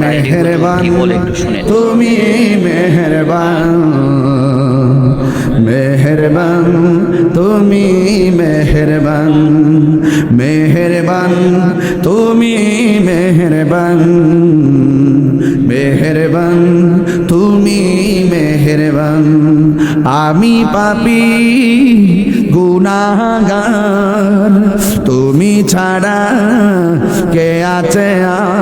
মেহেরবান তুমি মেহেরবান মেহেরবান তুমি মেহেরবান মেহেরবান তুমি মেহেরবান মেহেরবান তুমি মেহেরবান। আমি পাপি, গুনাগার, তুমি ছাড়া কে আছে আর?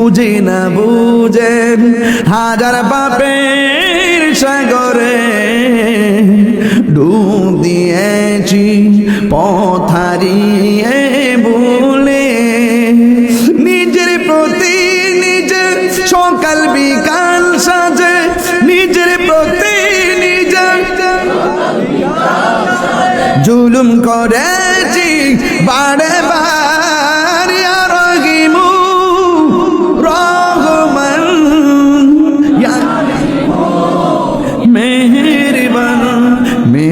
বুঝি না বুঝে হাজার বাপের সাগরে ডুব দিয়েছি পথারিয়ে ভুলে। নিজের প্রতি নিজের সকাল বিকাল সাজে, নিজের প্রতি নিজের জুলুম করেছি, বারে বার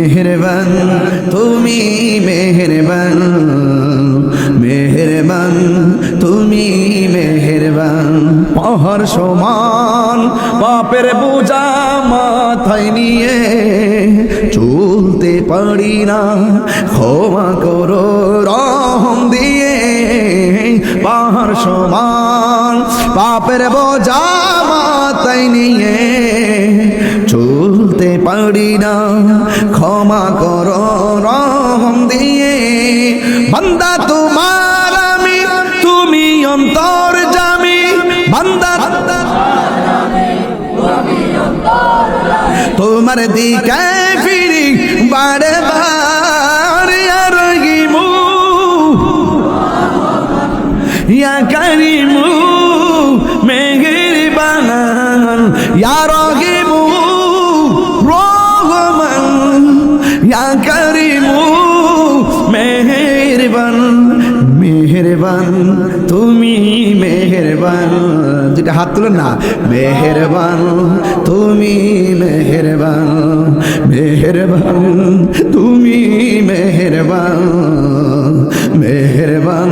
মেহেরবান, তুমি মেহেরবান মেহেরবান, তুমি মেহেরবান। পহর সমান বাপের বোঝা মাথায় নিয়ে চলতে পারি না। ক্ষমা করো রহম দিয়ে। পাহাড় সমান, পাপের বোঝা মাথায় নিয়ে চলতে পারি না। ক্ষমা করো, রহম দিয়ে। বান্দা, তোমার আমি, তুমি অন্তর জামি। বান্দা, তোমার দিকে ফিরি, বারে বার আর গিমু ইয়া করিমু মেহেরবান ইয়া রহিমু রহমান করিমু, মেহেরবান মেহেরবান, তুমি মেহেরবান। যেটা হাত তুলেন না। মেহেরবান, তুমি মেহেরবান মেহেরবান, তুমি মেহেরবান মেহেরবান